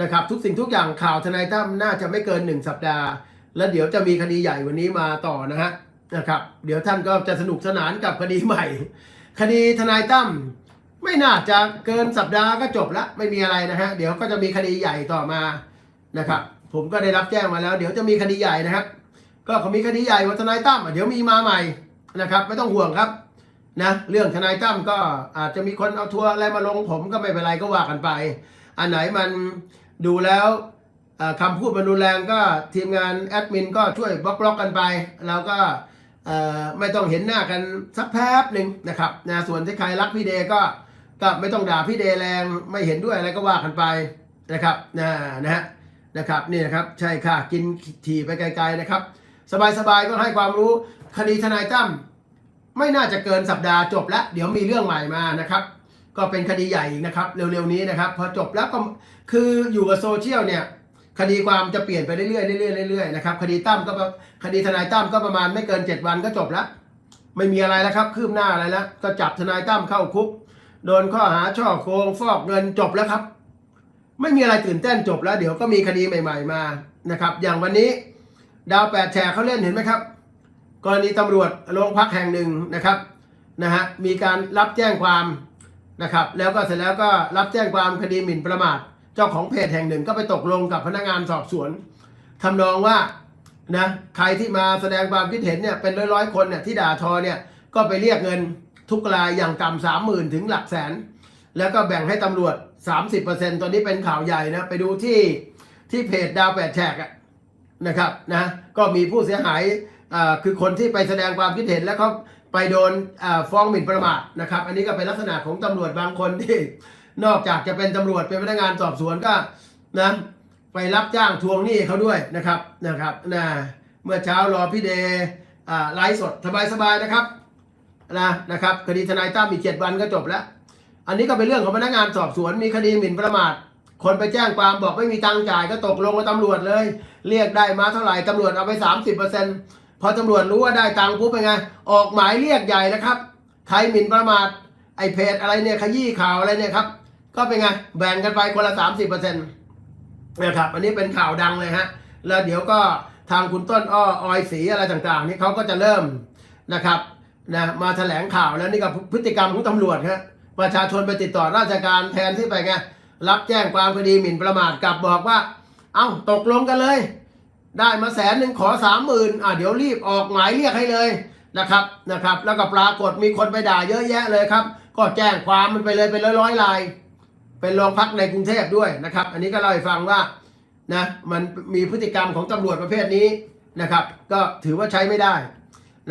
นะครับทุกสิ่งทุกอย่างข่าวทนายตั้มน่าจะไม่เกินหนึ่งสัปดาห์ แล้วเดี๋ยวจะมีคดีใหญ่วันนี้มาต่อนะฮะนะครับเดี๋ยวท่านก็จะสนุกสนานกับคดีใหม่ คดีทนายตั้มไม่น่าจะเกินสัปดาห์ก็จบละไม่มีอะไรนะฮะเดี๋ยวก็จะมีคดีใหญ่ต่อมานะครับผมก็ได้รับแจ้งมาแล้ว เดี๋ยวจะมีคดีใหญ่นะครับ ก็เขามีคดีใหญ่ว่าทนายตั้มเดี๋ยวมีมาใหม่นะครับไม่ต้องห่วงครับนะเรื่องทนายตั้มก็อาจจะมีคนเอาทัวร์อะไรมาลงผมก็ไม่เป็นไรก็ว่ากันไป อันไหนมัน ดูแล้วคำพูดมันรุนแรงก็ทีมงานแอดมินก็ช่วยบล็อกบล็อกกันไปแล้วก็ไม่ต้องเห็นหน้ากันสักแป๊บหนึ่งนะครับนะส่วนที่ใครรักพี่เดก็ก็ไม่ต้องด่าพี่เดแรงไม่เห็นด้วยอะไรก็ว่ากันไปนะครับนะนะฮะนะครับนี่นะครับใช่ค่ะกินถี่ไปไกลๆนะครับ สบายๆก็ให้ความรู้คดีทนายตั้มไม่น่าจะเกินสัปดาห์จบแล้ว เดี๋ยวมีเรื่องใหม่มานะครับ ก็เป็นคดีใหญ่อีกนะครับ เร็วๆนี้นะครับ พอจบแล้วก็คืออยู่กับโซเชียลเนี่ยคดีความจะเปลี่ยนไปเรื่อยๆเรื่อยๆเรื่อยๆนะครับคดีตั้มก็คดีทนายตั้มก็ประมาณไม่เกิน 7 วันก็จบแล้ว ไม่มีอะไรแล้วครับ คืบหน้าอะไรแล้ว ก็จับทนายตั้มเข้าคุก โดนข้อหาช่อโกงฟอกเงินจบแล้วครับ ไม่มีอะไรตื่นเต้นจบแล้ว เดี๋ยวก็มีคดีใหม่ ๆมานะครับ อย่างวันนี้ดาวแปดแฉกเขาเล่นเห็นไหมครับ กรณีตำรวจโรงพักแห่งหนึ่งนะครับนะฮะมีการรับแจ้งความ นะครับ แล้วก็เสร็จแล้วก็รับแจ้งความคดีหมิ่นประมาท เจ้าของเพจแห่งหนึ่งก็ไปตกลงกับพนักงานสอบสวนทำนองว่านะใครที่มาแสดงความคิดเห็นเนี่ยเป็นร้อยๆคนเนี่ยที่ด่าทอเนี่ยก็ไปเรียกเงินทุกรายอย่างต่ำสามหมื่นถึงหลักแสน แล้วก็แบ่งให้ตำรวจ 30%ตอนนี้เป็นข่าวใหญ่นะ ไปดูที่ที่เพจดาวแปดแฉกนะครับนะก็มีผู้เสียหายคือคนที่ไปแสดงความคิดเห็นแล้วเขา ไปโดนฟ้องหมิ่นประมาทนะครับ อันนี้ก็เป็นลักษณะของตำรวจบางคนที่นอกจากจะเป็นตำรวจเป็นพนักงานสอบสวนก็นะไปรับจ้างทวงหนี้เขาด้วยนะครับนะครับนะเมื่อเช้ารอพี่เดย์ไลฟ์สดสบายๆนะครับนะนะครับคดีทนายตั้มอีกเจ็ดวันก็จบแล้ว อันนี้ก็เป็นเรื่องของพนักงานสอบสวนมีคดีหมิ่นประมาท คนไปแจ้งความบอกไม่มีตังค์จ่ายก็ตกลงกับตำรวจเลย เรียกได้มาเท่าไหร่ตำรวจเอาไป 30% พอตำรวจรู้ว่าได้ตังค์ปุ๊บเป็นไง ออกหมายเรียกใหญ่แล้วครับ ใครหมิ่นประมาทไอเพจอะไรเนี่ยขยี้ข่าวอะไรเนี่ยครับ ก็เป็นไงแบ่งกันไปคนละ30%นะครับ อันนี้เป็นข่าวดังเลยฮะ แล้วเดี๋ยวก็ทางคุณต้นอ้อออยสีอะไรต่างๆ นี่เขาก็จะเริ่มนะครับนะมาแถลงข่าวแล้วนี่ก็พฤติกรรมของตำรวจฮะประชาชนไปติดต่อราชการแทนที่ไปไงรับแจ้งความคดีหมิ่นประมาทกลับบอกว่า เอ้าตกลงกันเลย ได้มาแสนหนึ่งขอสามหมื่นอะเดี๋ยวรีบออกหมายเรียกให้เลยนะครับนะครับ แล้วก็ปรากฏมีคนไปด่าเยอะแยะเลยครับ ก็แจ้งความมันไปเลยเป็นร้อยร้อยๆราย เป็นโรงพักในกรุงเทพด้วยนะครับ อันนี้ก็เล่าให้ฟังว่านะมันมีพฤติกรรมของตำรวจประเภทนี้นะครับ ก็ถือว่าใช้ไม่ได้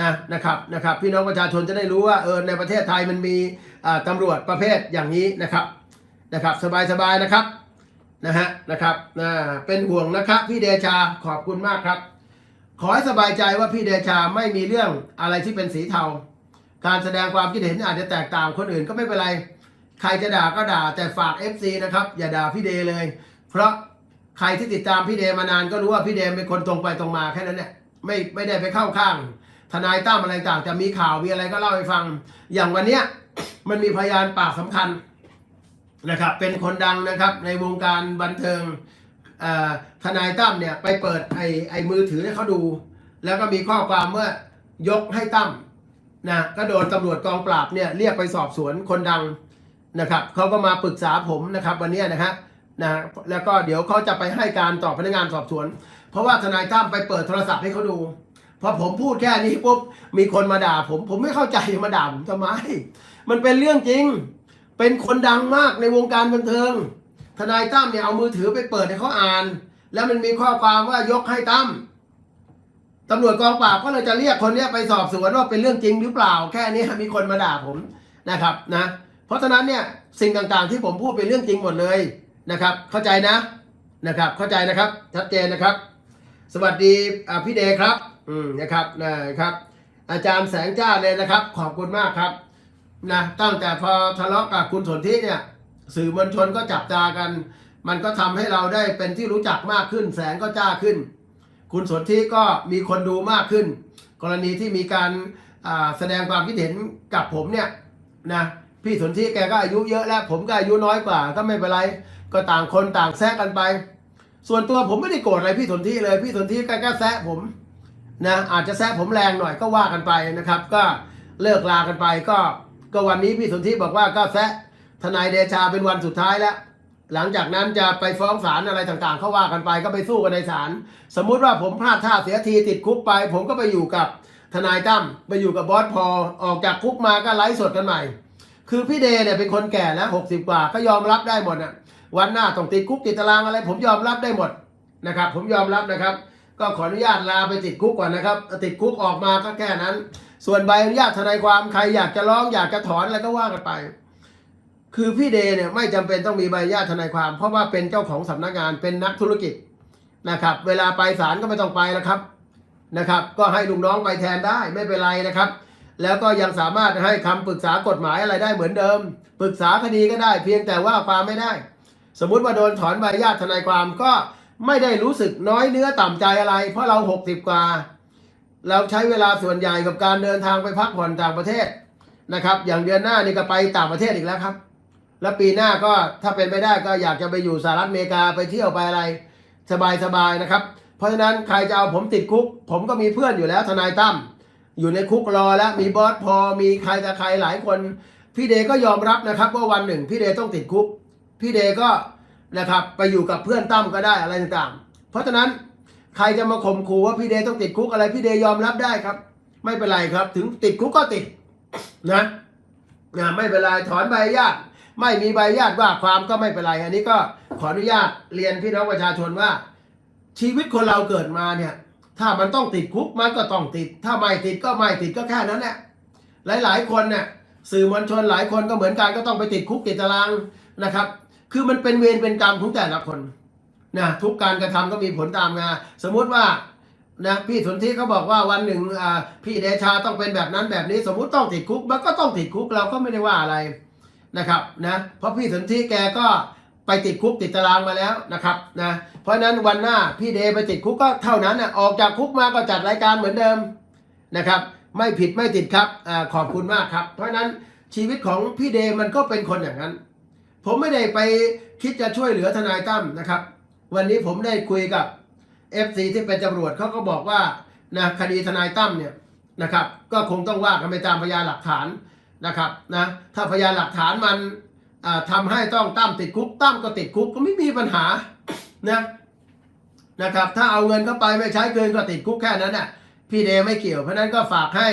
นะนะครับนะครับ พี่น้องประชาชนจะได้รู้ว่าเออในประเทศไทยมันมีอ่าตำรวจประเภทอย่างนี้นะครับนะครับ สบายๆนะครับ นะฮะนะครับนะเป็นห่วงนะครับพี่เดชาขอบคุณมากครับ ขอให้สบายใจว่าพี่เดชาไม่มีเรื่องอะไรที่เป็นสีเทา การแสดงความคิดเห็นอาจจะแตกต่างคนอื่นก็ไม่เป็นไร ใครจะด่าก็ด่าแต่ฝาก FC นะครับอย่าด่าพี่เดเลย เพราะใครที่ติดตามพี่เดมานานก็รู้ว่าพี่เดเป็นคนตรงไปตรงมาแค่นั้นเนี่ยไม่ไม่ได้ไปเข้าข้าง ทนายตั้มอะไรต่างจะมีข่าวมีอะไรก็เล่าให้ฟัง อย่างวันเนี้ยมันมีพยานปากสำคัญ นะครับเป็นคนดังนะครับในวงการบันเทิงทนายตั้มเนี่ยไปเปิดไอ้ไอ้มือถือให้เขาดู แล้วก็มีข้อความเมื่อยกให้ตั้มนะก็โดนตำรวจกองปราบเนี่ยเรียกไปสอบสวนคนดังนะครับเขาก็มาปรึกษาผมนะครับวันนี้นะฮะนะแล้วก็เดี๋ยวเขาจะไปให้การต่อพนักงานสอบสวน เพราะว่าทนายตั้มไปเปิดโทรศัพท์ให้เขาดูพอผมพูดแค่นี้ปุ๊บมีคนมาด่าผม ผมไม่เข้าใจมาด่าผมทำไม มันเป็นเรื่องจริง เป็นคนดังมากในวงการบันเทิง ทนายตั้มเนี่ยเอามือถือไปเปิดให้เขาอ่าน แล้วมันมีข้อความว่ายกให้ตั้มตำรวจกองปราบก็เลยจะเรียกคนเนี้ยไปสอบสวนว่าเป็นเรื่องจริงหรือเปล่า แค่นี้มีคนมาด่าผมนะครับนะ เพราะฉะนั้นเนี่ยสิ่งต่างๆที่ผมพูดเป็นเรื่องจริงหมดเลยนะครับ เข้าใจนะนะครับ เข้าใจนะครับ ชัดเจนนะครับ สวัสดีพี่เดครับ อืมนะครับนะครับ อาจารย์แสงจ้าเลยนะครับ ขอบคุณมากครับ นะตั้งแต่พอทะเลาะกับคุณสนธิเนี่ย สื่อมวลชนก็จับตากัน มันก็ทำให้เราได้เป็นที่รู้จักมากขึ้น แสงก็จ้าขึ้น คุณสนธิก็มีคนดูมากขึ้น กรณีที่มีการอ่าแสดงความคิดเห็นกับผมเนี่ยนะพี่สนธิแกก็อายุเยอะแล้ว ผมก็อายุน้อยกว่าก็ไม่เป็นไร ก็ต่างคนต่างแซะกันไป ส่วนตัวผมไม่ได้โกรธอะไรพี่สนธิเลย พี่สนธิก็แซะผมนะอาจจะแซะผมแรงหน่อยก็ว่ากันไปนะครับ ก็เลิกลากันไปก็ ก็วันนี้พี่สนธิบอกว่าก็แซะทนายเดชาเป็นวันสุดท้ายแล้ว หลังจากนั้นจะไปฟ้องศาลอะไรต่างๆเขาว่ากันไปก็ไปสู้กันในศาลสมมุติว่าผมพลาดท่าเสียทีติดคุกไป ผมก็ไปอยู่กับทนายตั้มไปอยู่กับบอสพอออกจากคุกมาก็ไลฟ์สดกันใหม่ คือพี่เดเนี่ยเป็นคนแก่แล้วหกสิบกว่าก็ยอมรับได้หมดอะวันหน้าต้องติดคุกติดตารางอะไร ผมยอมรับได้หมดนะครับ ผมยอมรับนะครับ ก็ขออนุญาตลาไปติดคุกก่อนนะครับ ติดคุกออกมาก็แค่นั้น ส่วนใบอนุญาตทนายความใครอยากจะร้องอยากจะถอนอะไรก็ว่ากันไป คือพี่เดเนี่ยไม่จำเป็นต้องมีใบอนุญาตทนายความ เพราะว่าเป็นเจ้าของสำนักงานเป็นนักธุรกิจนะครับ เวลาไปศาลก็ไม่ต้องไปแล้วครับนะครับ ก็ให้ลูกน้องไปแทนได้ไม่เป็นไรนะครับ แล้วก็ยังสามารถให้คำปรึกษากฎหมายอะไรได้เหมือนเดิม ปรึกษาคดีก็ได้ เพียงแต่ว่าความไม่ได้ สมมุติว่าโดนถอนใบอนุญาตทนายความก็ไม่ได้รู้สึกน้อยเนื้อต่ำใจอะไร เพราะเราหกสิบกว่า เราใช้เวลาส่วนใหญ่กับการเดินทางไปพักผ่อนต่างประเทศนะครับ อย่างเดือนหน้านี่ก็ไปต่างประเทศอีกแล้วครับ แล้วปีหน้าก็ถ้าเป็นไปได้ก็อยากจะไปอยู่สหรัฐอเมริกาไปเที่ยวไปอะไรสบายๆนะครับ เพราะฉะนั้นใครจะเอาผมติดคุก ผมก็มีเพื่อนอยู่แล้วทนายตั้มอยู่ในคุกรอแล้วมีบอสพอมีใครแต่ใครหลายคน พี่เดก็ยอมรับนะครับว่าวันหนึ่งพี่เดต้องติดคุก พี่เดก็นะครับไปอยู่กับเพื่อนตั้มก็ได้อะไรต่างๆ เพราะฉะนั้น ใครจะมาข่มขู่ว่าพี่เดต้องติดคุกอะไรพี่เดยอมรับได้ครับ ไม่เป็นไรครับ ถึงติดคุกก็ติดนะนะไม่เป็นไรถอนใบอนุญาตไม่มีใบอนุญาตว่าความก็ไม่เป็นไร อันนี้ก็ขออนุญาตเรียนพี่น้องประชาชนว่า ชีวิตคนเราเกิดมาเนี่ย ถ้ามันต้องติดคุกมันก็ต้องติด ถ้าไม่ติดก็ไม่ติดก็แค่นั้นแหละหลาย ๆ คนเนี่ยสื่อมวลชนหลายคนก็เหมือนกันก็ต้องไปติดคุกติดตารางนะครับ คือมันเป็นเวรเป็นกรรมของแต่ละคน นะทุกการกระทำก็มีผลตามมาสมมุติว่านะพี่สนธิเขาบอกว่าวันหนึ่งอ่าพี่เดชาต้องเป็นแบบนั้นแบบนี้ สมมุติต้องติดคุกมันก็ต้องติดคุกเราก็ไม่ได้ว่าอะไรนะครับนะเพราะพี่สนธิแกก็ไปติดคุกติดตารางมาแล้วนะครับนะเพราะฉะนั้นวันหน้าพี่เดไปติดคุกก็เท่านั้นนะออกจากคุกมาก็จัดรายการเหมือนเดิมนะครับ ไม่ผิดไม่ติดครับอาขอบคุณมากครับ เพราะฉะนั้นชีวิตของพี่เดมันก็เป็นคนอย่างนั้น ผมไม่ได้ไปคิดจะช่วยเหลือทนายตั้มนะครับ วันนี้ผมได้คุยกับ FC ที่เป็นตำรวจเขาก็บอกว่านะคดีทนายตั้มเนี่ยนะครับ ก็คงต้องว่ากันไปตามพยานหลักฐานนะครับนะถ้าพยานหลักฐานมันอ่าทำให้ต้องตั้มติดคุกตั้มก็ติดคุกก็ไม่มีปัญหานะนะครับ ถ้าเอาเงินเข้าไปไม่ใช้เกินก็ติดคุกแค่นั้นน่ะพี่เดไม่เกี่ยวเพราะนั้นก็ฝากให้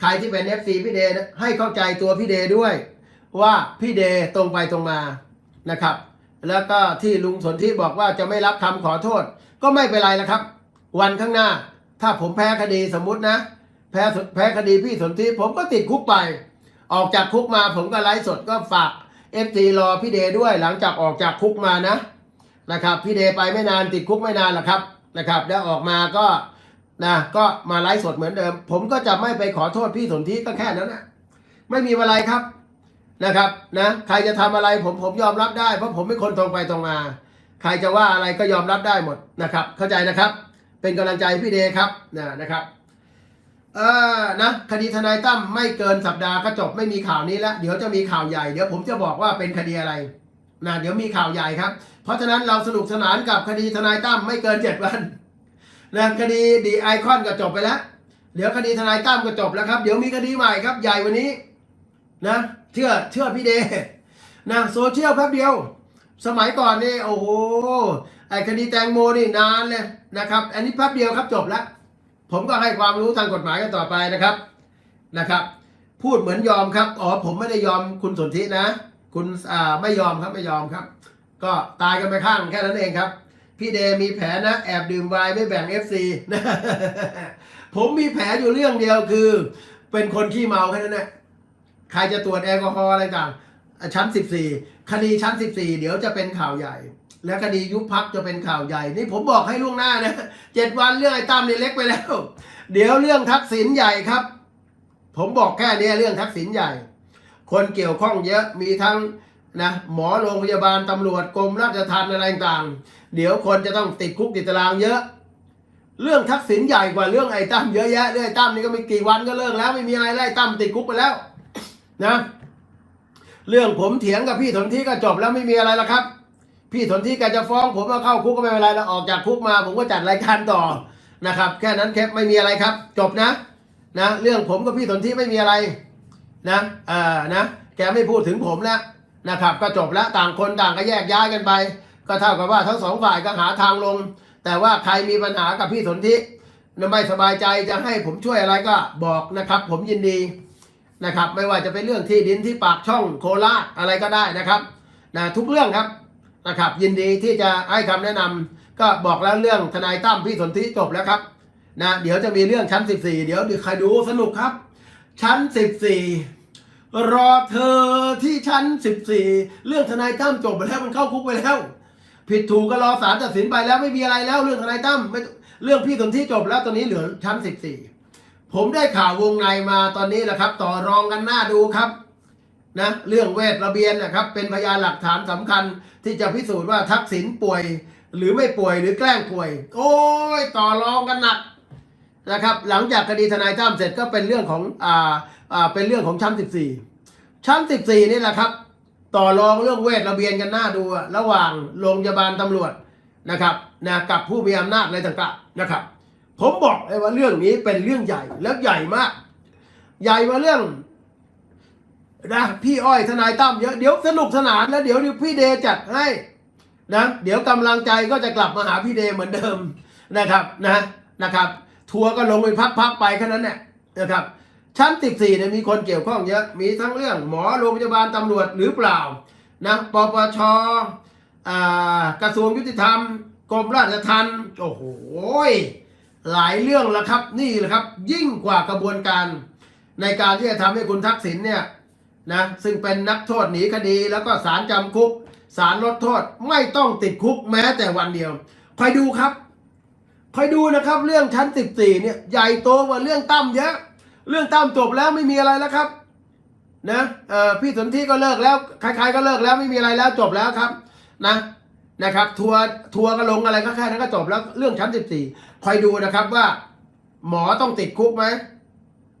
ใครที่เป็น FC พี่เดนะให้เข้าใจตัวพี่เดด้วย ว่าพี่เดตรงไปตรงมานะครับ แล้วก็ที่ลุงสนที่บอกว่าจะไม่รับคำขอโทษ ก็ไม่เป็นไรนะครับ วันข้างหน้า ถ้าผมแพ้คดีสมมุตินะ แพ้แพ้คดีพี่สนธิผมก็ติดคุกไป ออกจากคุกมาผมก็ไลฟ์สดก็ฝากเอฟซีรอพี่เดด้วยหลังจากออกจากคุกมานะนะครับพี่เดไปไม่นานติดคุกไม่นานหรอกครับนะครับแล้วออกมาก็นะก็มาไลฟ์สดเหมือนเดิม ผมก็จะไม่ไปขอโทษพี่สนธิก็แค่นั้นนะไม่มีอะไรครับ นะครับนะใครจะทำอะไรผมผมยอมรับได้ เพราะผมเป็นคนตรงไปตรงมา ใครจะว่าอะไรก็ยอมรับได้หมดนะครับ เข้าใจนะครับ เป็นกำลังใจพี่เดครับนะนะครับเออนะคดีทนายตั้มไม่เกินสัปดาห์ก็จบไม่มีข่าวนี้แล้วเดี๋ยวจะมีข่าวใหญ่เดี๋ยวผมจะบอกว่าเป็นคดีอะไรนะเดี๋ยวมีข่าวใหญ่ครับ เพราะฉะนั้นเราสนุกสนานกับคดีทนายตั้มไม่เกินเจ็ดวันนะคดีดีไอคอนก็จบไปแล้ว เดี๋ยวคดีทนายตั้มก็จบแล้วครับ เดี๋ยวมีคดีใหม่ครับ ใหญ่วันนี้นะ เชื่อเชื่อพี่เดนะโซเชียลแป๊บเดียว สมัยก่อนนี่โอ้โหไอคดีแตงโมนี่นานเลยนะครับ อันนี้แป๊บเดียวครับจบแล้ว ผมก็ให้ความรู้ทางกฎหมายกันต่อไปนะครับนะครับ พูดเหมือนยอมครับอ๋อผมไม่ได้ยอมคุณสนธินะ คุณอ่าไม่ยอมครับไม่ยอมครับ ก็ตายกันไปข้างแค่นั้นเองครับ พี่เดมีแผลนะแอบดื่มไวน์ไม่แบ่ง FC นะผมมีแผลอยู่เรื่องเดียวคือ เป็นคนขี้เมาแค่นั้นแหละ ใครจะตรวจแอลกอฮอล์อะไรต่างชั้น 14 คดีชั้น 14 เดี๋ยวจะเป็นข่าวใหญ่ และคดียุบพักจะเป็นข่าวใหญ่ นี่ผมบอกให้ล่วงหน้านะเจ็ดวันเรื่องไอ้ตั้มนี่เล็กไปแล้ว เดี๋ยวเรื่องทักษิณใหญ่ครับ ผมบอกแค่นี้เรื่องทักษิณใหญ่ คนเกี่ยวข้องเยอะมีทั้งนะหมอโรงพยาบาลตำรวจกรมราชทัณฑ์อะไรต่างๆเดี๋ยวคนจะต้องติดคุกติดตารางเยอะ เรื่องทักษิณใหญ่กว่าเรื่องไอ้ตั้มเยอะแยะเรื่องไอ้ตั้มนี่ก็ไม่กี่วันก็เลิกแล้ว ไม่มีอะไรแล้วไอตั้มติดคุกไปแล้ว นะ เรื่องผมเถียงกับพี่สนธิก็จบแล้วไม่มีอะไรแล้วครับ พี่สนที่แกจะฟ้อง ผมมาเข้าคุกก็ไม่เป็นไรแล้วออกจากคุกมา ผมก็จัดรายการต่อนะครับ แค่นั้นแค่ไม่มีอะไรครับ จบนะ นะ เรื่องผมกับพี่สนที่ไม่มีอะไร นะเอ่อนะแกไม่พูดถึงผมแล้วนะครับ ก็จบแล้วต่างคนต่างก็แยกย้ายกันไป ก็เท่ากับว่าทั้งสองฝ่ายก็หาทางลง แต่ว่าใครมีปัญหากับพี่สนธิไม่สบายใจจะให้ผมช่วยอะไรก็บอกนะครับ ผมยินดี นะครับ ไม่ว่าจะเป็นเรื่องที่ดินที่ปากช่องโคราชอะไรก็ได้นะครับนะทุกเรื่องครับนะครับ ยินดีที่จะให้คำแนะนำก็บอกแล้วเรื่องทนายตั้มพี่สนธิจบแล้วครับนะเดี๋ยวจะมีเรื่องชั้น 14 เดี๋ยวใครดูสนุกครับ ชั้น 14 รอเธอที่ชั้น 14 เรื่องทนายตั้มจบไปแล้วมันเข้าคุกไปแล้ว ผิดถูกก็รอศาลตัดสินไปแล้วไม่มีอะไรแล้วเรื่องทนายตั้มไม่เรื่องพี่สนธิจบแล้วตอนนี้เหลือชั้น 14 ผมได้ข่าววงในมาตอนนี้แหละครับ ต่อรองกันหน้าดูครับนะเรื่องเวทระเบียนนะครับ เป็นพยานหลักฐานสำคัญที่จะพิสูจน์ว่าทักษิณป่วย หรือไม่ป่วยหรือแกล้งป่วย โอ้ยต่อรองกันหนักนะครับ หลังจากคดีทนายตั้มเสร็จก็เป็นเรื่องของอ่าอ่าเป็นเรื่องของชั้น14ชั้น14นี่แหละครับ ต่อรองเรื่องเวทระเบียนกันหน้าดู ระหว่างโรงพยาบาลตำรวจนะครับนะกับผู้มีอำนาจอะไรต่างๆนะครับ ผมบอกเลยว่าเรื่องนี้เป็นเรื่องใหญ่แล้วใหญ่มาก ใหญ่กว่าเรื่องนะพี่อ้อยทนายตั้มเยอะเดี๋ยวสนุกสนานแล้วเดี๋ยวพี่เดจัดให้นะเดี๋ยวกำลังใจก็จะกลับมาหาพี่เดเหมือนเดิมนะครับนะนะครับ ทัวร์ก็ลงไปพักๆไปแค่นั้นแหละนะครับ ชั้น 14เนี่ยมีคนเกี่ยวข้องเยอะมีทั้งเรื่องหมอโรงพยาบาลตำรวจหรือเปล่านะปปชอ่ากระทรวงยุติธรรมกรมราชทัณฑ์โอ้โห หลายเรื่องแล้วครับนี่แหละครับ ยิ่งกว่ากระบวนการ ในการที่จะทำให้คุณทักษิณเนี่ยนะซึ่งเป็นนักโทษหนีคดี แล้วก็สารจำคุกสารลดโทษไม่ต้องติดคุกแม้แต่วันเดียวคอยดูครับคอยดูนะครับ เรื่องชั้น 14 เนี่ยใหญ่โตกว่าเรื่องตั้มเยอะ เรื่องตั้มจบแล้วไม่มีอะไรแล้วครับนะเอ่อพี่สนธิก็เลิกแล้วใครๆก็เลิกแล้วไม่มีอะไรแล้วจบแล้วครับนะ นะครับ ทัวร์ทัวร์ก็ลงอะไรก็แค่นั้นก็จบแล้วเรื่องชั้น 14 คอยดูนะครับว่า หมอต้องติดคุกไหม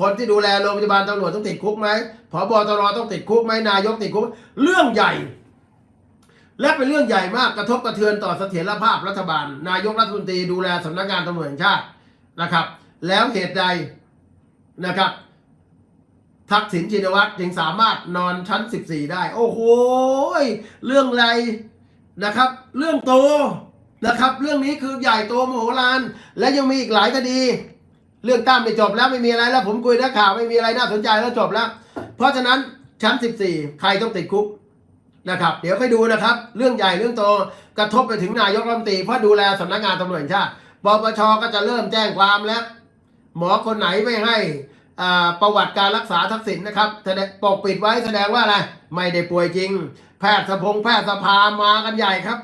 คนที่ดูแลโรงพยาบาลตำรวจต้องติดคุกไหมผบตรต้องติดคุกไหมนายกติดคุก เรื่องใหญ่ และเป็นเรื่องใหญ่มากกระทบกระเทือนต่อเสถียรภาพรัฐบาล นายกรัฐมนตรีดูแลสำนักงานตำรวจแห่งชาตินะครับ แล้วเหตุใดนะครับทักษิณชินวัตรจึงสามารถนอนชั้น 14 ได้ โอ้โห เรื่องไร นะครับ เรื่องโตนะครับ เรื่องนี้คือใหญ่โตมโหฬารและยังมีอีกหลายคดี เรื่องตั้มไม่จบแล้วไม่มีอะไรแล้ว ผมคุยนักข่าวไม่มีอะไรน่าสนใจแล้วจบแล้ว เพราะฉะนั้นชั้น14 ใครต้องติดคุกนะครับ เดี๋ยวไปดูนะครับ เรื่องใหญ่เรื่องโตกระทบไปถึงนายกรัฐมนตรีเพราะดูแลสำนักงานตำรวจแห่งชาติปปชก็จะเริ่มแจ้งความแล้ว หมอคนไหนไม่ให้ประวัติการรักษาทักษิณนะครับแสดงปกปิดไว้แสดงว่าอะไรไม่ได้ป่วยจริง แพทย์สภงแพทย์สภามากันใหญ่ครับ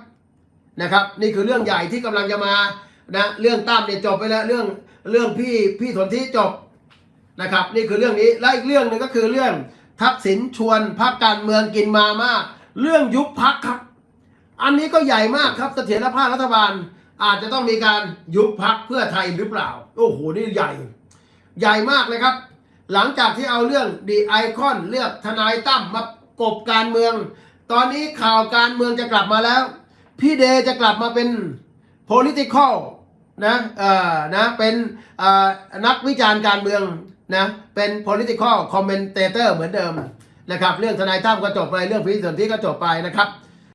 นะครับ นี่คือเรื่องใหญ่ที่กำลังจะมานะเรื่องตั้มเนี่ยจบไปแล้วเรื่องเรื่องพี่พี่สนธิจบนะครับ นี่คือเรื่องนี้และอีกเรื่องหนึ่งก็คือเรื่องทักษิณชวนพักการเมืองกินมามากเรื่องยุบพักครับ อันนี้ก็ใหญ่มากครับเสถียรภาพรัฐบาล อาจจะต้องมีการยุบพักเพื่อไทยหรือเปล่า โอ้โหนี่ใหญ่ ใหญ่มากเลยครับ หลังจากที่เอาเรื่องดีไอคอนเลือกทนายตั้มมากบการเมือง ตอนนี้ข่าวการเมืองจะกลับมาแล้ว พี่เดจะกลับมาเป็น political นะเอ่อนะเป็นนักวิจารณ์การเมืองนะเป็น political commentator เหมือนเดิมนะครับ เรื่องทนายตั้มก็จบไป เรื่องพิสนที่ก็จบไปนะครับ